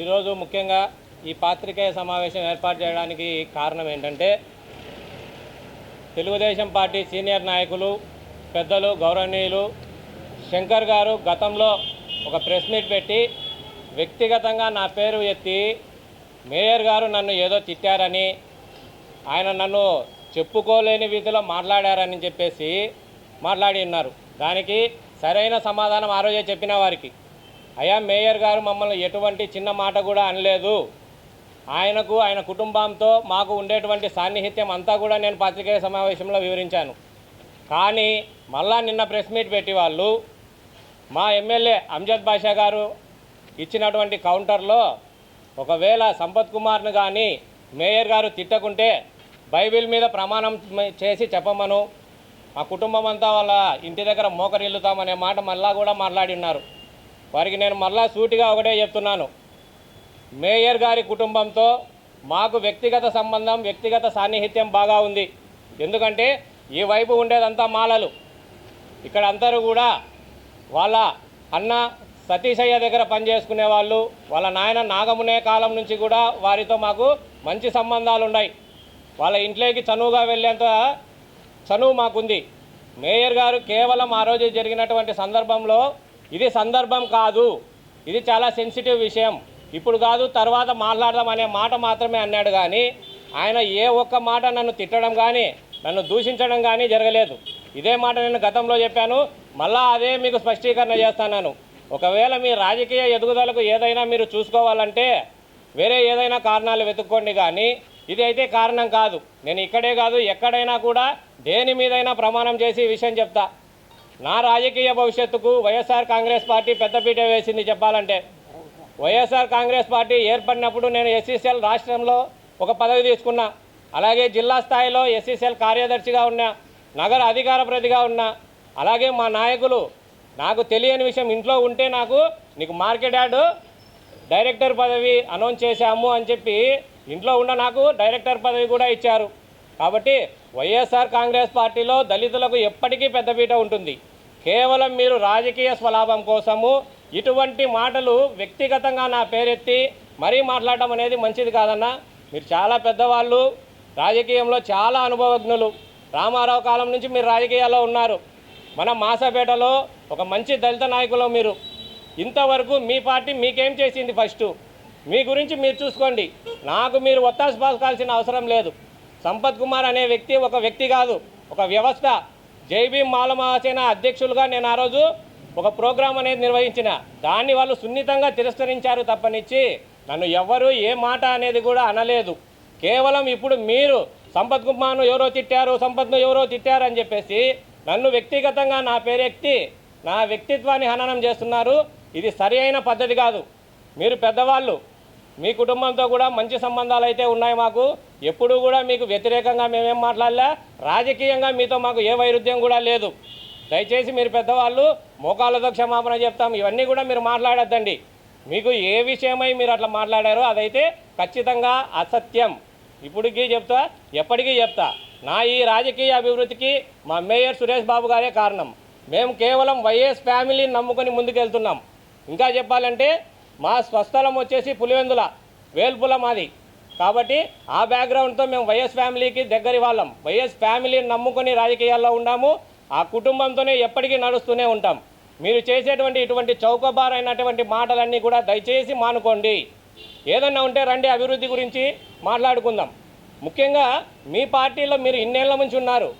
ఈరోజు ముఖ్యంగా ఈ పాత్రికేయ సమావేశం ఏర్పాటు చేయడానికి కారణం ఏంటంటే తెలుగుదేశం పార్టీ సీనియర్ నాయకులు పెద్దలు గౌరవనీయులు శంకర్ గారు గతంలో ఒక ప్రెస్ మీట్ పెట్టి వ్యక్తిగతంగా నా పేరు ఎత్తి మేయర్ గారు నన్ను ఏదో తిట్టారని ఆయన నన్ను చెప్పుకోలేని విధిలో మాట్లాడారని చెప్పేసి మాట్లాడి ఉన్నారు. దానికి సరైన సమాధానం ఆ రోజే చెప్పిన వారికి. అయ్యా మేయర్ గారు మమ్మల్ని ఎటువంటి చిన్న మాట కూడా అనలేదు. ఆయనకు ఆయన కుటుంబంతో మాకు ఉండేటువంటి సాన్నిహిత్యం అంతా కూడా నేను పత్రికేయ సమావేశంలో వివరించాను. కానీ మళ్ళా నిన్న ప్రెస్ మీట్ పెట్టి వాళ్ళు మా ఎమ్మెల్యే అంజద్ బాషా గారు ఇచ్చినటువంటి కౌంటర్లో ఒకవేళ సంపత్ కుమార్ను కానీ మేయర్ గారు తిట్టకుంటే బైబిల్ మీద ప్రమాణం చేసి చెప్పమను. మా కుటుంబం అంతా వాళ్ళ ఇంటి దగ్గర మోకరిల్లుతామనే మాట మళ్ళా కూడా మాట్లాడి ఉన్నారు. వారికి నేను మళ్ళా సూటిగా ఒకటే చెప్తున్నాను. మేయర్ గారి కుటుంబంతో మాకు వ్యక్తిగత సంబంధం వ్యక్తిగత సాన్నిహిత్యం బాగా ఉంది. ఎందుకంటే ఈ వైపు ఉండేదంతా మాలలు. ఇక్కడ అందరూ కూడా వాళ్ళ అన్న సతీశయ్య దగ్గర పనిచేసుకునే వాళ్ళు వాళ్ళ నాయన నాగమునే కాలం నుంచి కూడా వారితో మాకు మంచి సంబంధాలు ఉన్నాయి. వాళ్ళ ఇంట్లోకి చనువుగా వెళ్ళేంత చనువు మాకుంది. మేయర్ గారు కేవలం ఆ రోజు జరిగినటువంటి సందర్భంలో ఇది సందర్భం కాదు. ఇది చాలా సెన్సిటివ్ విషయం. ఇప్పుడు కాదు తర్వాత మాట్లాడదాం అనే మాట మాత్రమే అన్నాడు కానీ ఆయన ఏ ఒక్క మాట నన్ను తిట్టడం కానీ నన్ను దూషించడం కానీ జరగలేదు. ఇదే మాట నేను గతంలో చెప్పాను. మళ్ళా అదే మీకు స్పష్టీకరణ చేస్తున్నాను. ఒకవేళ మీ రాజకీయ ఎదుగుదలకు ఏదైనా మీరు చూసుకోవాలంటే వేరే ఏదైనా కారణాలు వెతుక్కోండి కానీ ఇది అయితే కారణం కాదు. నేను ఇక్కడే కాదు ఎక్కడైనా కూడా దేని మీదైనా ప్రమాణం చేసి విషయం చెప్తా. నా రాజకీయ భవిష్యత్తుకు వైఎస్ఆర్ కాంగ్రెస్ పార్టీ పెద్దపీట వేసింది చెప్పాలంటే. వైఎస్ఆర్ కాంగ్రెస్ పార్టీ ఏర్పడినప్పుడు నేను ఎస్సీసీఎల్ రాష్ట్రంలో ఒక పదవి తీసుకున్నా. అలాగే జిల్లా స్థాయిలో ఎస్సీసీఎల్ కార్యదర్శిగా ఉన్నా నగర అధికార ప్రతిగా ఉన్నా. అలాగే మా నాయకులు నాకు తెలియని విషయం ఇంట్లో ఉంటే నాకు నీకు మార్కెట్ యార్డు డైరెక్టర్ పదవి అనౌన్స్ చేశాము అని చెప్పి ఇంట్లో ఉన్న నాకు డైరెక్టర్ పదవి కూడా ఇచ్చారు. కాబట్టి వైఎస్ఆర్ కాంగ్రెస్ పార్టీలో దళితులకు ఎప్పటికీ పెద్దపీట ఉంటుంది. కేవలం మీరు రాజకీయ స్వలాభం కోసము ఇటువంటి మాటలు వ్యక్తిగతంగా నా పేరెత్తి మరీ మాట్లాడడం అనేది మంచిది కాదన్న. మీరు చాలా పెద్దవాళ్ళు రాజకీయంలో చాలా అనుభవజ్ఞులు. రామారావు కాలం నుంచి మీరు రాజకీయాల్లో ఉన్నారు. మన మాసపేటలో ఒక మంచి దళిత నాయకులు మీరు. ఇంతవరకు మీ పార్టీ మీకేం చేసింది ఫస్ట్? మీ గురించి మీరు చూసుకోండి. నాకు మీరు ఒత్తాసు పాల్కాల్సిన అవసరం లేదు. సంపత్ కుమార్ అనే వ్యక్తి ఒక వ్యక్తి కాదు ఒక వ్యవస్థ. జైబీ మాలమహాసేన అధ్యక్షులుగా నేను ఆ రోజు ఒక ప్రోగ్రాం అనేది నిర్వహించిన. దాన్ని వాళ్ళు సున్నితంగా తిరస్కరించారు తప్పనిచ్చి. నన్ను ఎవ్వరు ఏ మాట అనేది కూడా అనలేదు. కేవలం ఇప్పుడు మీరు సంపత్ కుమార్ను ఎవరో తిట్టారు సంపత్ను ఎవరో తిట్టారు అని చెప్పేసి నన్ను వ్యక్తిగతంగా నా పేరెక్తి నా వ్యక్తిత్వాన్ని హననం చేస్తున్నారు. ఇది సరి అయిన పద్ధతి కాదు. మీరు పెద్దవాళ్ళు మీ కుటుంబంతో కూడా మంచి సంబంధాలు అయితే ఉన్నాయి మాకు. ఎప్పుడూ కూడా మీకు వ్యతిరేకంగా మేమేం మాట్లాడలే. రాజకీయంగా మీతో మాకు ఏ వైరుధ్యం కూడా లేదు. దయచేసి మీరు పెద్దవాళ్ళు మోకాళ్ళతో క్షమాపణ చెప్తాం. ఇవన్నీ కూడా మీరు మాట్లాడద్దండి. మీకు ఏ విషయమై మీరు అట్లా మాట్లాడారో అదైతే ఖచ్చితంగా అసత్యం. ఇప్పటికీ చెప్తా ఎప్పటికీ చెప్తా. నా ఈ రాజకీయ అభివృద్ధికి మా మేయర్ సురేష్ బాబు గారే కారణం. మేము కేవలం వైఎస్ ఫ్యామిలీని నమ్ముకొని ముందుకెళ్తున్నాం. ఇంకా చెప్పాలంటే మా స్వస్థలం వచ్చేసి పులివెందుల వేల్పుల మాది. కాబట్టి ఆ బ్యాక్గ్రౌండ్తో మేము వైఎస్ ఫ్యామిలీకి దగ్గరి వాళ్ళం. వైఎస్ ఫ్యామిలీని నమ్ముకొని రాజకీయాల్లో ఉన్నాము. ఆ కుటుంబంతోనే ఎప్పటికీ నడుస్తూనే ఉంటాం. మీరు చేసేటువంటి ఇటువంటి చౌకబారైనటువంటి మాటలన్నీ కూడా దయచేసి మానుకోండి. ఏదన్నా ఉంటే రండి అభివృద్ధి గురించి మాట్లాడుకుందాం. ముఖ్యంగా మీ పార్టీలో మీరు ఇన్నేళ్ళ నుంచి ఉన్నారు.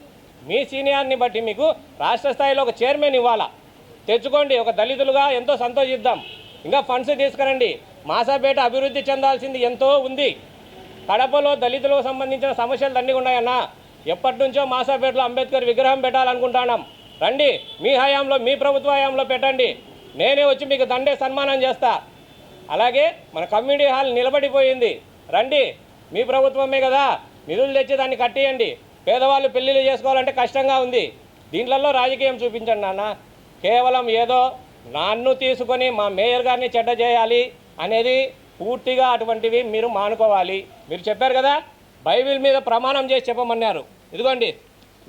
మీ సీనియర్ని బట్టి మీకు రాష్ట్ర స్థాయిలో ఒక చైర్మన్ ఇవ్వాలా? తెచ్చుకోండి ఒక దళితులుగా ఎంతో సంతోషిద్దాం. ఇంకా ఫండ్స్ తీసుకురండి. మాసాపేట అభివృద్ధి చెందాల్సింది ఎంతో ఉంది. కడపలో దళితులకు సంబంధించిన సమస్యలు అన్నీ ఉన్నాయన్నా. ఎప్పటి నుంచో మాసాపేటలో అంబేద్కర్ విగ్రహం పెట్టాలనుకుంటున్నాం. రండి మీ హయాంలో మీ ప్రభుత్వ హయాంలో పెట్టండి. నేనే వచ్చి మీకు దండే సన్మానం చేస్తా. అలాగే మన కమ్యూనిటీ హాల్ నిలబడిపోయింది. రండి మీ ప్రభుత్వమే కదా. నిధులు తెచ్చి దాన్ని కట్టేయండి. పేదవాళ్ళు పెళ్ళిళ్ళు చేసుకోవాలంటే కష్టంగా ఉంది. దీంట్లలో రాజకీయం చూపించండి నాన్న. కేవలం ఏదో నన్ను తీసుకొని మా మేయర్ గారిని చెడ్డ చేయాలి అనేది పూర్తిగా అటువంటివి మీరు మానుకోవాలి. మీరు చెప్పారు కదా బైబిల్ మీద ప్రమాణం చేసి చెప్పమన్నారు. ఇదిగోండి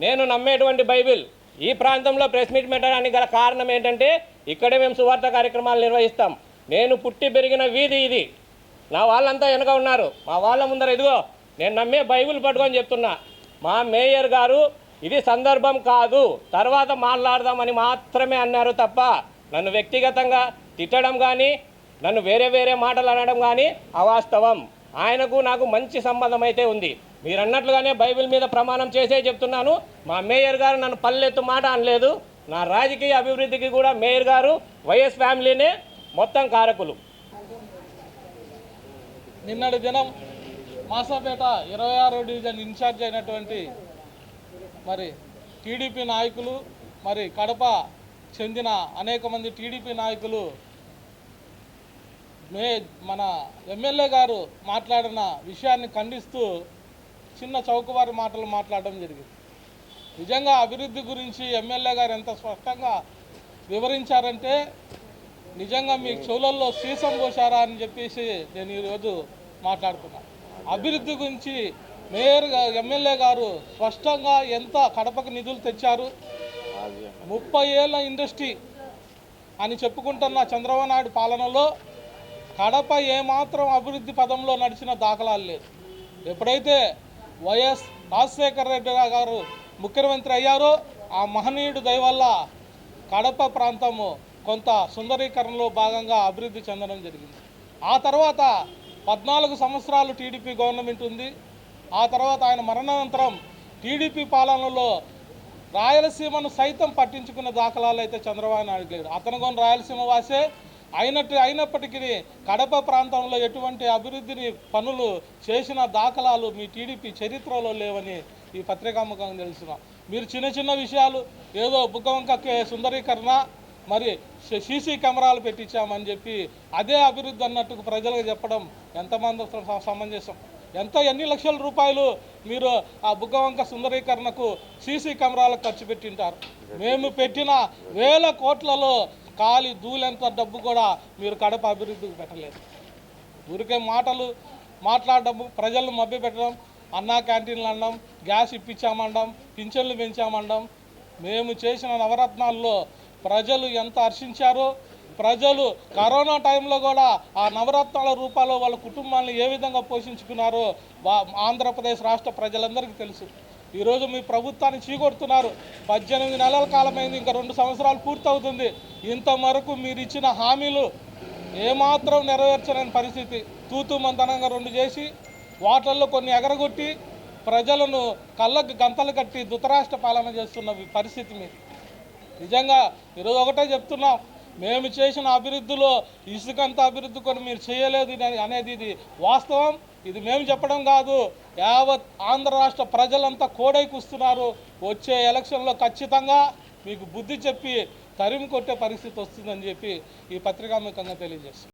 నేను నమ్మేటువంటి బైబిల్ ఈ ప్రాంతంలో ప్రెస్ మీట్ పెట్టడానికి గల కారణం ఏంటంటే ఇక్కడే మేము సువార్త కార్యక్రమాలు నిర్వహిస్తాం. నేను పుట్టి పెరిగిన వీధి ఇది. నా వాళ్ళంతా వెనక ఉన్నారు. మా వాళ్ళ ముందర ఇదిగో నేను నమ్మే బైబిల్ పట్టుకొని చెప్తున్నా. మా మేయర్ గారు ఇది సందర్భం కాదు తర్వాత మాట్లాడదామని మాత్రమే అన్నారు తప్ప నన్ను వ్యక్తిగతంగా తిట్టడం కానీ నన్ను వేరే వేరే మాటలు అనడం కానీ అవాస్తవం. ఆయనకు నాకు మంచి సంబంధం అయితే ఉంది. మీరు అన్నట్లుగానే బైబిల్ మీద ప్రమాణం చేసే చెప్తున్నాను. మా మేయర్ గారు నన్ను పల్లెత్తు మాట అనలేదు. నా రాజకీయ అభివృద్ధికి కూడా మేయర్ గారు వైఎస్ ఫ్యామిలీనే మొత్తం కారకులు. నిన్నటి దినం మాసాపేట ఇరవై ఆరో డివిజన్ ఇన్ఛార్జ్ అయినటువంటి మరి టీడీపీ నాయకులు మరి కడప చెందిన అనేక మంది టీడీపీ నాయకులు మే మన ఎమ్మెల్యే గారు మాట్లాడిన విషయాన్ని ఖండిస్తూ చిన్న చౌకవారి మాటలు మాట్లాడడం జరిగింది. నిజంగా అభివృద్ధి గురించి ఎమ్మెల్యే గారు ఎంత స్పష్టంగా వివరించారంటే నిజంగా మీ చెవులల్లో సీసం పోశారా అని చెప్పేసి నేను ఈరోజు మాట్లాడుతున్నా. అభివృద్ధి గురించి మేయర్ ఎమ్మెల్యే గారు స్పష్టంగా ఎంత కడపకు నిధులు తెచ్చారు ముప్పై ఏళ్ళ ఇండస్ట్రీ అని చెప్పుకుంటున్న చంద్రబాబు నాయుడు పాలనలో కడప ఏమాత్రం అభివృద్ధి పదంలో నడిచిన దాఖలాలు లేదు ఎప్పుడైతే వైఎస్ రాజశేఖర రెడ్డి గారు ముఖ్యమంత్రి అయ్యారో ఆ మహనీయుడు దయవల్ల కడప ప్రాంతము కొంత సుందరీకరణలో భాగంగా అభివృద్ధి చెందడం జరిగింది. ఆ తర్వాత పద్నాలుగు సంవత్సరాలు టీడీపీ గవర్నమెంట్ ఉంది. ఆ తర్వాత ఆయన మరణానంతరం టీడీపీ పాలనలో రాయలసీమను సైతం పట్టించుకున్న దాఖలాలు అయితే చంద్రబాబు నాయుడు లేడు అతను కొన్ని రాయలసీమ వాసే అయినట్టు అయినప్పటికీ కడప ప్రాంతంలో ఎటువంటి అభివృద్ధిని పనులు చేసిన దాఖలాలు మీ టీడీపీ చరిత్రలో లేవని ఈ పత్రికాముఖంగా తెలిసిన. మీరు చిన్న చిన్న విషయాలు ఏదో బుగ్గవంక సుందరీకరణ మరి సీసీ కెమెరాలు పెట్టించామని చెప్పి అదే అభివృద్ధి అన్నట్టు ప్రజలకు చెప్పడం ఎంతమంది స- సమంజసం? ఎంత ఎన్ని లక్షల రూపాయలు మీరు ఆ బుగ్గవంక సుందరీకరణకు సీసీ కెమెరాలకు ఖర్చు పెట్టింటారు? మేము పెట్టిన వేల కోట్లలో ఖాళీ దూలెంత డబ్బు కూడా మీరు కడప అభివృద్ధికి పెట్టలేదు. ఊరికే మాటలు మాట్లాడడం ప్రజలను మభ్యపెట్టడం అన్నా క్యాంటీన్లు అనడం గ్యాస్ ఇప్పించామనడం పింఛన్లు పెంచామనడం మేము చేసిన నవరత్నాల్లో ప్రజలు ఎంత హర్షించారో ప్రజలు కరోనా టైంలో కూడా ఆ నవరత్నాల రూపాల్లో వాళ్ళ కుటుంబాలను ఏ విధంగా పోషించుకున్నారో వా- ఆంధ్రప్రదేశ్ రాష్ట్ర ప్రజలందరికీ తెలుసు. ఈరోజు మీ ప్రభుత్వాన్ని చీకొడుతున్నారు. పద్దెనిమిది నెలల కాలమైంది ఇంకా రెండు సంవత్సరాలు పూర్తవుతుంది. ఇంతవరకు మీరు ఇచ్చిన హామీలు ఏమాత్రం నెరవేర్చలేని పరిస్థితి. తూతూ మంతనంగా రెండు చేసి వాటల్లో కొన్ని ఎగరగొట్టి ప్రజలను కళ్ళకు గంతలు కట్టి ధృతరాష్ట్ర పాలన చేస్తున్న పరిస్థితి మీరు నిజంగా ఈరోజు ఒకటే చెప్తున్నాం మేము చేసిన అభివృద్ధిలో ఇసుకంత అభివృద్ధి కొన్ని మీరు చేయలేదు అనేది ఇది వాస్తవం. ఇది మేము చెప్పడం కాదు. యావత్ ఆంధ్ర రాష్ట్ర ప్రజలంతా కోడై కూస్తున్నారు. వచ్చే ఎలక్షన్లో ఖచ్చితంగా మీకు బుద్ధి చెప్పి తరిమి కొట్టే పరిస్థితి వస్తుందని చెప్పి ఈ పత్రికాముఖంగా తెలియజేస్తుంది